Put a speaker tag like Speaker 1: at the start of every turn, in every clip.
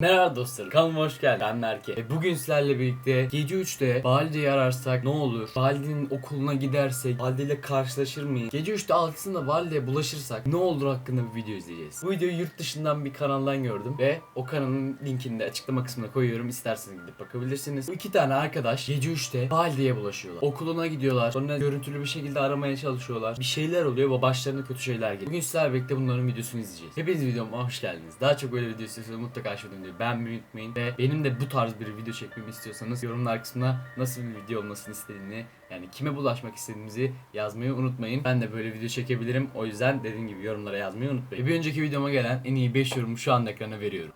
Speaker 1: Merhaba dostlarım, kanalıma hoş geldin. Ben Berke. Ve bugün sizlerle birlikte gece 3'te Baldi'yi ararsak ne olur? Baldi'nin okuluna gidersek Baldi ile karşılaşır mıyız? Gece 3'te altısında Baldi'ye bulaşırsak ne olur hakkında bir video izleyeceğiz. Bu videoyu yurt dışından bir kanaldan gördüm ve o kanalın linkini de açıklama kısmına koyuyorum. İsterseniz gidip bakabilirsiniz. Bu iki tane arkadaş gece 3'te Baldi'ye bulaşıyorlar. Okuluna gidiyorlar. Sonra görüntülü bir şekilde aramaya çalışıyorlar. Bir şeyler oluyor ve başlarına kötü şeyler geliyor. Bugün sizlerle birlikte bunların videosunu izleyeceğiz. Hepiniz videoma hoş geldiniz. Daha çok böyle video istiyorsanız mutlaka şu videoyu beğenmeyi unutmayın. Ve benim de bu tarz bir video çekmemi istiyorsanız yorumlar kısmına nasıl bir video olmasını istediğini yani kime bulaşmak istediğimizi yazmayı unutmayın. Ben de böyle video çekebilirim. O yüzden dediğim gibi yorumlara yazmayı unutmayın. Bir önceki videoma gelen en iyi 5 yorumu şu anda ekrana veriyorum.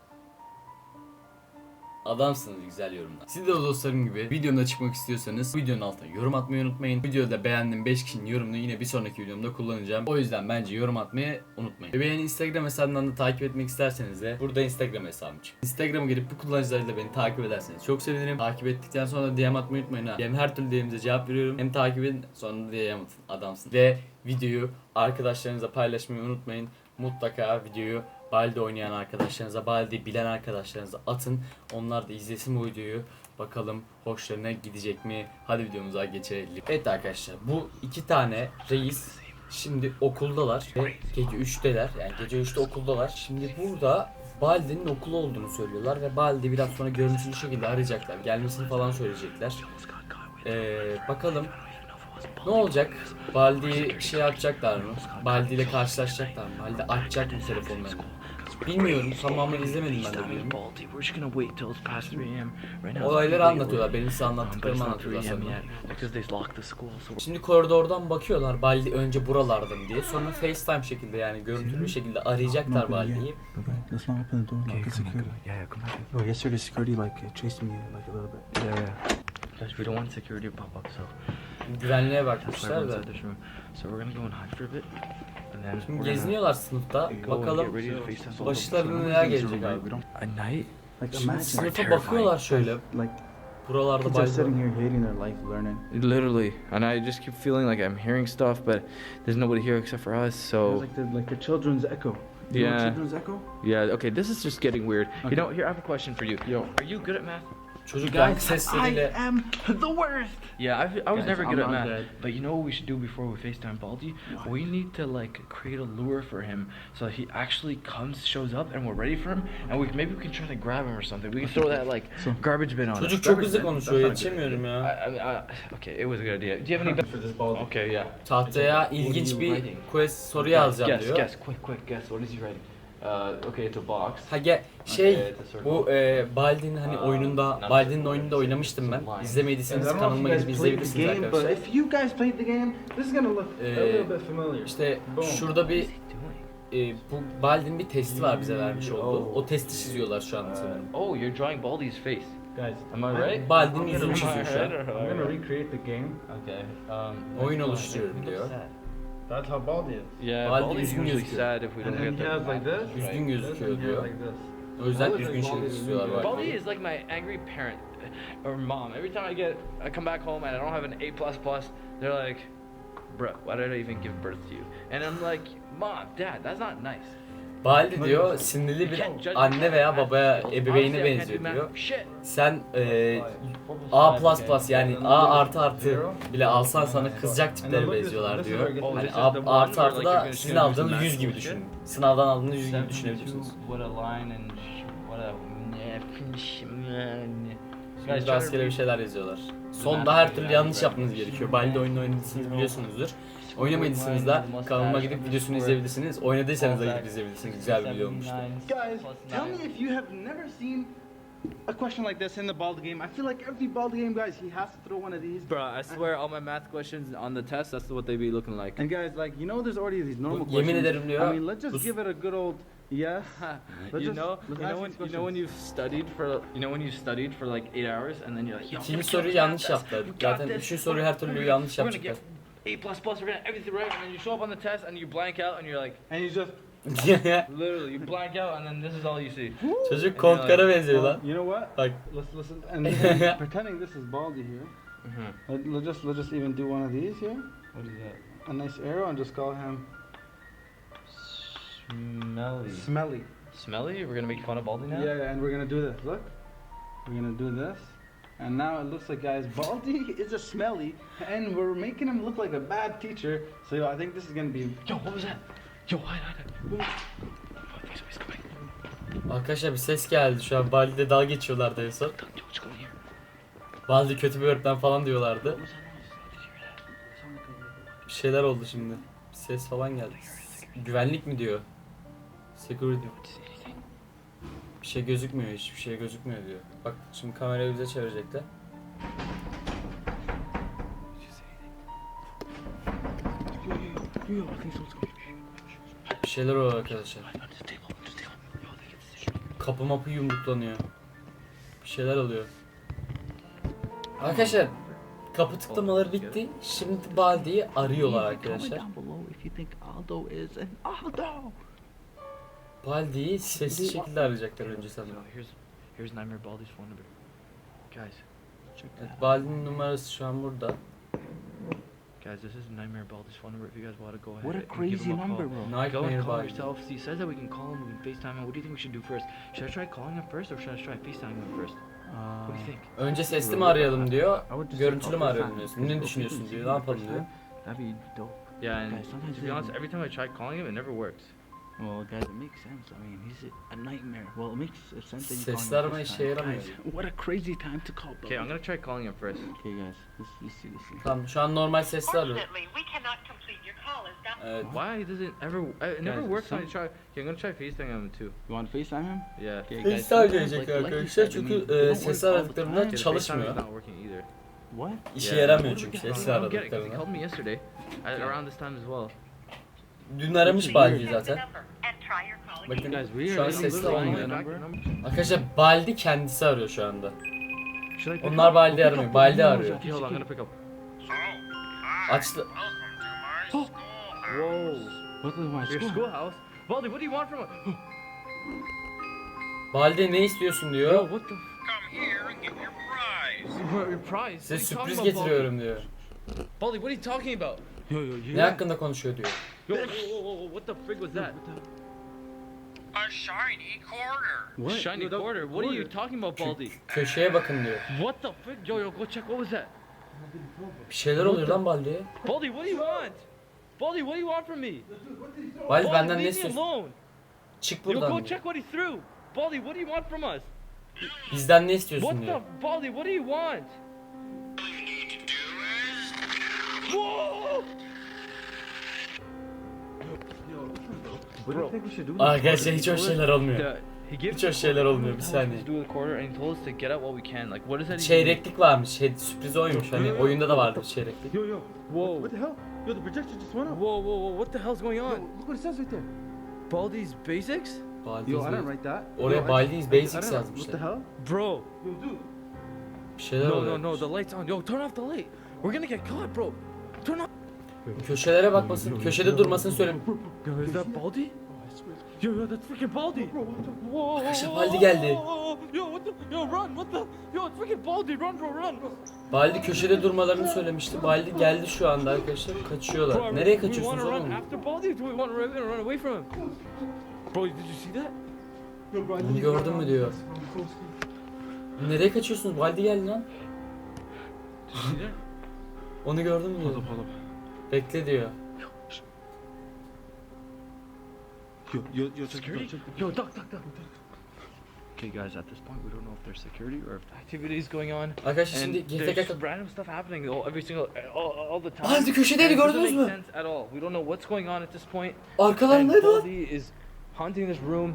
Speaker 1: Adamsınız güzel yorumlar. Siz de dostlarım gibi videomda çıkmak istiyorsanız videonun altına yorum atmayı unutmayın. Videoda beğendiğim 5 kişinin yorumunu yine bir sonraki videomda kullanacağım. O yüzden bence yorum atmayı unutmayın. Ve beni Instagram hesabından da takip etmek isterseniz de burada Instagram hesabım çık. Instagram'a girip bu kullanıcılarıyla beni takip ederseniz çok sevinirim. Takip ettikten sonra DM atmayı unutmayın ha. Yani her türlü DM'imize cevap veriyorum. Hem takip edin sonra da DM atın. Adamsın. Ve videoyu arkadaşlarınızla paylaşmayı unutmayın. Mutlaka videoyu Baldi oynayan arkadaşlarınıza, Baldi bilen arkadaşlarınıza atın. Onlar da izlesin bu videoyu. Bakalım hoşlarına gidecek mi? Hadi videomuza geçelim. Evet arkadaşlar bu iki tane reis şimdi okuldalar ve gece 3'teler. Yani gece 3'te okuldalar. Şimdi burada Baldi'nin okulu olduğunu söylüyorlar ve Baldi biraz sonra görüntülü şekilde arayacaklar. Gelmesini falan söyleyecekler. Ee, bakalım ne olacak? Baldi'yi şey yapacaklar mı? Baldi ile karşılaşacaklar mı? Baldi açacak mı telefonlarını? Bilmiyorum. Tamamını izlemedim ben de bilmiyorum. Olayları anlatıyorlar. Benim size anlattıklarımı anlatıyorlar sanırım. Şimdi koridordan bakıyorlar Baldi önce buralardan diye. Sonra FaceTime şekilde yani görüntülü şekilde arayacaklar Baldi'yi.
Speaker 2: Oh, yesterday security like chased me like a little bit.
Speaker 3: Yeah, yeah. Guys, we don't want security to pop up, so
Speaker 1: Güvenliğe
Speaker 3: that's why
Speaker 1: bakmışlar
Speaker 3: everyone's
Speaker 1: da.
Speaker 3: out this room. So we're gonna go and hide for a bit, and then
Speaker 1: Şimdi
Speaker 3: we're gonna
Speaker 1: geziniyorlar sınıfta.
Speaker 3: go and
Speaker 1: Bakalım
Speaker 3: get ready to face us all.
Speaker 1: başlarına
Speaker 2: So
Speaker 1: neler
Speaker 2: things
Speaker 1: gelecek
Speaker 2: are
Speaker 1: abi.
Speaker 2: We don't
Speaker 3: A night?
Speaker 2: like
Speaker 1: Şimdi
Speaker 2: imagine
Speaker 1: sınıfa
Speaker 3: terrifying.
Speaker 1: bakıyorlar şöyle.
Speaker 2: like
Speaker 1: Buralarda
Speaker 2: kids are
Speaker 1: Baldi
Speaker 2: sitting
Speaker 1: var.
Speaker 2: here hating their life, learning.
Speaker 3: Literally, and I just keep feeling like I'm hearing stuff, but there's nobody here except for us.
Speaker 2: It's
Speaker 3: So
Speaker 2: like the like the children's echo. You know
Speaker 3: Yeah.
Speaker 2: children's echo.
Speaker 3: yeah, okay, this is just getting weird.
Speaker 2: Okay.
Speaker 3: You know, here I have a question for you.
Speaker 2: Yo.
Speaker 3: Are you good at math?
Speaker 1: Çocuk yankı sesleriyle
Speaker 2: am the worst.
Speaker 3: Yeah, I, I was
Speaker 2: Guys,
Speaker 3: never good
Speaker 2: I'm
Speaker 3: at
Speaker 2: not
Speaker 3: math.
Speaker 2: good.
Speaker 3: But you know what we should do before we FaceTime Baldy? We need to like create a lure for him so he actually comes, shows up, and we're ready for him. And we maybe we can try to grab him or something. We can throw that like
Speaker 2: So-
Speaker 3: garbage bin on him.
Speaker 1: Çocuk çok hızlı konuşuyor yetişemiyorum
Speaker 3: I,
Speaker 1: ya.
Speaker 3: I, I, okay, it was a good idea. Do you have any?
Speaker 2: For this ball.
Speaker 3: Okay, yeah.
Speaker 1: Tahtaya ilginç bir quest soru yazacağım
Speaker 3: guess,
Speaker 1: diyor.
Speaker 3: guess, quick, quick, guess. What is he writing? Uh, okay, it's a box.
Speaker 1: Ha gel şey
Speaker 3: Okay, it's a circle.
Speaker 1: bu e, Baldi'nin hani
Speaker 3: Aa,
Speaker 1: oyununda
Speaker 3: number
Speaker 1: Baldi'nin oyununda oynamıştım ben. İzlemediyseniz
Speaker 2: I don't know if
Speaker 1: kanalıma
Speaker 2: you
Speaker 1: gidip
Speaker 2: guys played the
Speaker 1: izleyebilirsiniz
Speaker 2: game, but
Speaker 1: arkadaşlar.
Speaker 2: if you guys played the game, this is gonna look a
Speaker 1: Ee,
Speaker 2: little bit familiar.
Speaker 1: İşte
Speaker 2: Boom.
Speaker 1: şurada bir e, bu Baldi'nin bir testi var bize vermiş olduğu. O testi çiziyorlar şu an sanırım.
Speaker 3: Oh, you're drawing Baldy's face.
Speaker 2: Guys,
Speaker 3: Am I right?
Speaker 1: Baldi'nin
Speaker 2: I'm
Speaker 1: yüzünü çiziyor şu an.
Speaker 2: I'm gonna recreate the game.
Speaker 3: Okay. Um,
Speaker 1: Oyun oluşturuyorum diyor.
Speaker 2: That's how Baldi is.
Speaker 3: Yeah,
Speaker 1: Baldi
Speaker 3: Baldy's
Speaker 1: üzgün
Speaker 3: usually
Speaker 1: gözüküyor.
Speaker 3: sad if we don't
Speaker 2: then
Speaker 3: get
Speaker 2: he
Speaker 3: the
Speaker 2: has like
Speaker 3: math
Speaker 2: this.
Speaker 3: right.
Speaker 1: Üzgün
Speaker 2: This
Speaker 1: gözüküyor
Speaker 2: and he has
Speaker 1: diyor.
Speaker 2: like this.
Speaker 1: O yüzden
Speaker 2: Baldi
Speaker 1: üzgün
Speaker 2: is
Speaker 1: şey
Speaker 2: Baldi
Speaker 1: istiyorlar
Speaker 2: is
Speaker 1: Baldi.
Speaker 3: Baldy is like my angry parent uh, or mom. Every time I get, I come back home and I don't have an A plus plus, they're like, "Bro, why did I even give birth to you?" And I'm like, "Mom, Dad, that's not nice."
Speaker 1: Baldi diyor sinirli bir anne veya babaya ebeveyne benziyor diyor.
Speaker 3: Shit.
Speaker 1: Sen e, A++ yani A artı artı bile alsan sana kızacak tiplere benziyorlar diyor. Hani A artı artı da sizin aldığınız 100 gibi düşünün. Sınavdan aldığınız 100 gibi düşünebilirsiniz. Şimdi rastgele bir şeyler yazıyorlar. Sonda her türlü yanlış yapmanız gerekiyor. Baldi oyunu oynadıysanız biliyorsunuzdur. Oynamadıysanız da kanalıma gidip videosunu izleyebilirsiniz. Oynadıysanız da gidip izleyebilirsiniz. Güzel bir video olmuştu.
Speaker 2: Guys, tell me if you have never seen a question like this in the Baldi game. I feel like every Baldi game, guys, he has to throw one of these.
Speaker 3: Bro, I swear all my math questions on the test, that's what they be looking like.
Speaker 2: And guys, like you know, there's already these normal
Speaker 1: Bu- yemin
Speaker 2: questions.
Speaker 1: ederim diyor,
Speaker 2: I mean, let's just give it a good old yes. Let's
Speaker 3: you
Speaker 2: just-
Speaker 3: know, you know when you know when you've studied for you know when you've studied for like eight hours and then you're like, yo,
Speaker 1: İkinci
Speaker 3: we're gonna
Speaker 1: soruyu
Speaker 3: kill
Speaker 1: yanlış
Speaker 3: this we got
Speaker 1: Zaten
Speaker 3: this,
Speaker 1: üçüncü soruyu her türlü yanlış
Speaker 3: We're gonna get A plus plus. We're gonna everything right, and then you show up on the test and you blank out and you're like,
Speaker 2: And you just,
Speaker 3: literally, you blank out and then this is all you see.
Speaker 1: Çocuk kontkara benziyor lan.
Speaker 2: you know what?
Speaker 1: Like,
Speaker 2: Let's listen. And then pretending this is Baldi here.
Speaker 3: Mm-hmm.
Speaker 2: Let- Let's just let's just even do one of these here.
Speaker 3: What is that?
Speaker 2: A nice arrow and just call him
Speaker 3: Smelly.
Speaker 2: Smelly.
Speaker 3: Smelly? We're gonna make fun of Baldy now?
Speaker 2: Yeah, and we're gonna do this. Look, we're gonna do this, and now it looks like, guys, Baldy is a smelly, and we're making him look like a bad teacher. So I think this is gonna be.
Speaker 3: Yo, what was that? Yo, hide, hide, hide.
Speaker 1: Arkadaşlar bir ses geldi şu an. Baldi'de dalga geçiyorlardı en son.
Speaker 3: Yo?
Speaker 1: Baldi kötü bir öğretmen falan diyorlardı. Bir şeyler oldu şimdi. Bir ses falan geldi. Güvenlik mi diyor? Security. Bir şey gözükmüyor, hiçbir şey gözükmüyor diyor. Bak şimdi kamerayı bize çevirecekler. Bir şeyler oluyor arkadaşlar. Kapı mapı yumruklanıyor. Bir şeyler oluyor. Arkadaşlar kapı tıklamaları bitti. Şimdi Baldi'yi arıyorlar arkadaşlar. Baldi'yi sessiz şekilde arayacaklar önce sanırım.
Speaker 3: here's Nightmare Baldi's phone number. Guys, check that.
Speaker 1: Evet, Baldi'nin numarası şu an burada.
Speaker 3: Guys, this is Nightmare Baldi's phone number. If you guys want to go ahead
Speaker 4: What a
Speaker 3: and give
Speaker 4: crazy
Speaker 3: him a
Speaker 4: number,
Speaker 3: call.
Speaker 4: bro.
Speaker 3: Go and call
Speaker 1: Baldi.
Speaker 3: yourself. İt says that we can call him, we can FaceTime him. What do you think we should do first? Should I try calling him first or should I try FaceTiming him first? What do you think?
Speaker 1: Önce sesli mi arayalım diyor. Görüntülü mü arayalım
Speaker 4: FaceTime.
Speaker 1: diyorsun. Ne düşünüyorsun diyor. Ne yapalım diyor.
Speaker 4: That'd be dope.
Speaker 3: Yeah, and
Speaker 4: Guys, sometimes
Speaker 3: to be honest, every time I try calling him, it never works.
Speaker 4: Well, guys, it makes sense. I mean, he's a nightmare. Well, it makes sense that you call him
Speaker 1: işe
Speaker 4: time.
Speaker 1: yaramıyor.
Speaker 4: Guys, what a crazy time to call.
Speaker 3: Okay, I'm gonna try calling him first.
Speaker 4: Okay, guys, let's, let's see this. thing.
Speaker 1: Tamam şu an normal sesli arıyor.
Speaker 5: We cannot complete your call as that
Speaker 1: Evet.
Speaker 3: Why does it ever? uh, It never
Speaker 4: Guys,
Speaker 3: works when I
Speaker 4: some-
Speaker 3: try. Okay, I'm gonna try FaceTiming him too.
Speaker 4: You want to FaceTime him?
Speaker 3: Yeah.
Speaker 4: Okay,
Speaker 1: FaceTime
Speaker 4: sometimes,
Speaker 1: gelecek
Speaker 4: like- like you
Speaker 1: arkadaşlar
Speaker 4: said, I
Speaker 1: çünkü,
Speaker 4: mean, they
Speaker 1: e,
Speaker 4: don't
Speaker 1: sesi
Speaker 4: work all the
Speaker 1: aradıklarında
Speaker 4: time.
Speaker 3: Okay, the
Speaker 1: Çalışmıyor.
Speaker 3: FaceTime is not working either.
Speaker 4: What?
Speaker 1: İşe
Speaker 3: Yeah.
Speaker 1: yaramıyor
Speaker 3: do
Speaker 1: çünkü
Speaker 3: get?
Speaker 1: sesli
Speaker 3: I don't get it 'cause he
Speaker 1: aradıklarında.
Speaker 3: called me yesterday at around this time as well.
Speaker 1: Dün aramış
Speaker 5: the
Speaker 1: zaten. Bakın
Speaker 5: again.
Speaker 4: Guys, we
Speaker 1: şu an
Speaker 4: are
Speaker 1: sesli olmuyor. Arkadaşlar Baldi kendisi arıyor şu anda. Onlar? Baldi aramıyor. Baldi arıyor.
Speaker 3: Okay, hold on, I'm gonna pick up.
Speaker 1: Açtı.
Speaker 3: Whoa.
Speaker 4: What is my
Speaker 3: Your
Speaker 4: school?
Speaker 3: schoolhouse? Baldi, what do you want from us?
Speaker 1: Baldi ne istiyorsun
Speaker 3: Yo,
Speaker 1: diyor.
Speaker 3: what the?
Speaker 6: Your prize.
Speaker 1: Size
Speaker 3: What are you talking
Speaker 1: sürpriz getiriyorum diyor.
Speaker 3: Baldi? Baldi, what are you talking about?
Speaker 4: Yo, yo, you.
Speaker 1: Ne hakkında konuşuyor diyor.
Speaker 3: Yo, whoa, whoa, whoa, whoa, what the frig was that?
Speaker 6: A shiny quarter.
Speaker 4: What?
Speaker 3: Shiny
Speaker 4: Yo, that-
Speaker 3: quarter. What are you talking about, Baldi?
Speaker 1: Köşeye bakın diyor.
Speaker 3: What the frig? Yo, yo, go check. What was that?
Speaker 1: Bir şeyler oluyor lan Baldi'ye.
Speaker 3: Baldi, what do you want? Baldi, what do you want from me?
Speaker 1: Baldi
Speaker 3: Baldi,
Speaker 1: benden ne
Speaker 3: leave me
Speaker 1: istiyorsun?
Speaker 3: alone.
Speaker 1: Çık
Speaker 3: Yo,
Speaker 1: buradan
Speaker 3: go
Speaker 1: diyor.
Speaker 3: check what he threw. Baldi, what do you want from us?
Speaker 1: Bizden ne istiyorsun
Speaker 3: What
Speaker 1: diyor.
Speaker 3: the? Baldi, what do you want? Whoa!
Speaker 1: Arkadaşlar hiç hoş şeyler olmuyor. Hiç hoş şeyler olmuyor bir saniye. Çeyreklik varmış. Şey, sürpriz oymuş. Hani oyunda da vardı çeyreklik.
Speaker 2: Yo, yo.
Speaker 3: Whoa.
Speaker 2: What the hell? Yo, the projector just went up.
Speaker 3: Whoa, whoa, whoa! What the hell's going
Speaker 2: Yo,
Speaker 3: on?
Speaker 2: look what it says right there.
Speaker 3: Baldi's basics,
Speaker 1: Baldi's
Speaker 2: Yo, I didn't write that.
Speaker 1: Oraya Baldi's Basics yazmışlar.
Speaker 2: What the hell?
Speaker 3: bro.
Speaker 2: Yo, dude.
Speaker 1: Bir şeyler
Speaker 3: No,
Speaker 1: oluyor.
Speaker 3: no, no! The light's on. Yo, turn off the light. We're gonna get caught, bro.
Speaker 1: Köşelere bakmasın, köşede durmasını söyle.
Speaker 3: Yo, is that Baldi? Yo, yo, that's freaking Baldi.
Speaker 1: Arkadaşlar Baldi geldi.
Speaker 3: Yo, what the? Yo, run! What the? Yo, it's freaking Baldi! Run, bro, run!
Speaker 1: Baldi köşede durmalarını söylemişti. Baldi geldi şu anda arkadaşlar. Kaçıyorlar. Nereye kaçıyorsunuz oğlum?
Speaker 3: Bro, did you see that?
Speaker 2: To
Speaker 1: gördün mü diyor. Nereye kaçıyorsunuz? Baldi geldi lan. Onu gördün mü diyor. Bekle diyor.
Speaker 4: Yo, yo, yo,
Speaker 3: Security? Yo, duck, duck, duck. Okay, guys, at this point, we don't know if there's security or if activity is going on.
Speaker 1: Arkadaşlar
Speaker 3: And
Speaker 1: şimdi
Speaker 3: there's
Speaker 1: GTK
Speaker 3: random stuff happening all, every single, all, all the time.
Speaker 1: Baldi köşedeydi
Speaker 3: And it doesn't
Speaker 1: gördünüz
Speaker 3: make
Speaker 1: mü?
Speaker 3: sense at all. We don't know what's going on at this point. And
Speaker 1: Arkalarındaydı lan.
Speaker 3: Baldi is haunting this room.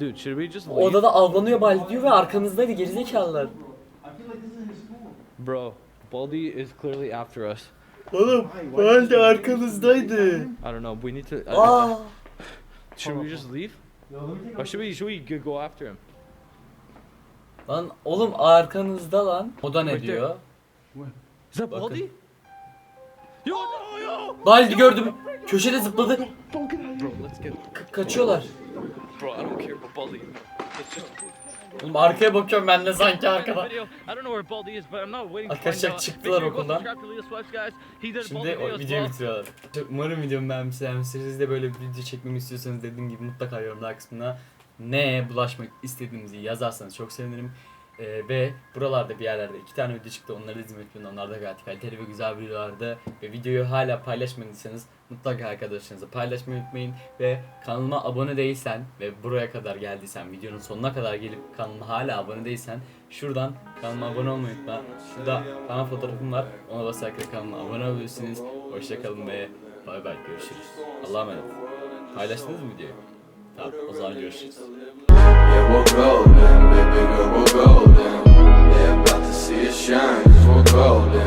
Speaker 3: Dude, should we just leave?
Speaker 1: Odada avlanıyor Baldi diyor ve arkanızdaydı gerizekalılar.
Speaker 2: I feel like this is in his school.
Speaker 3: Bro, Baldi is clearly after us.
Speaker 1: Oğlum Baldi arkanızdaydı.
Speaker 3: I don't know. We need to. I-
Speaker 1: Aa.
Speaker 3: should we just leave?
Speaker 2: Yo, let me take a
Speaker 3: Or should we should we go after him?
Speaker 1: Lan oğlum arkanızda lan. O da ne
Speaker 3: Right there.
Speaker 1: diyor?
Speaker 3: Is that
Speaker 1: Bakın.
Speaker 3: Baldi? Yo, no, yo!
Speaker 1: Baldi gördüm. Köşede zıpladı.
Speaker 3: Bro, let's get.
Speaker 1: Ka- kaçıyorlar.
Speaker 3: Bro, I don't care about Baldi. Let's just.
Speaker 1: Oğlum arkaya bakıyorum ben de sanki arkada. Arkadaşlar çıktılar okuldan. Şimdi o videoyu bitiriyorlar. Umarım videomu beğenmişsinizdir. Siz de böyle bir video çekmemi istiyorsanız dediğim gibi mutlaka yorumlar kısmına neye bulaşmak istediğinizi yazarsanız çok sevinirim. Ee, ve buralarda bir yerlerde iki tane video çıktı. Onları da izlemeyi unutmayın. Onlar da gayet kaliteli ve güzel videolardı. Ve videoyu hala paylaşmadıysanız mutlaka arkadaşlarınızla paylaşmayı unutmayın. Ve kanalıma abone değilsen ve buraya kadar geldiysen, videonun sonuna kadar gelip kanalıma hala abone değilsen şuradan kanalıma abone olmayı unutma. Şurada kanal fotoğrafım var. Ona basarak da kanalıma abone olabilirsiniz. Hoşçakalın ve bay bay görüşürüz. Allah'a emanet. Paylaştınız mı videoyu? Tamam o zaman görüşürüz.
Speaker 7: Yeah, we're golden, baby girl, we're golden. They're about to see us shine, we're golden.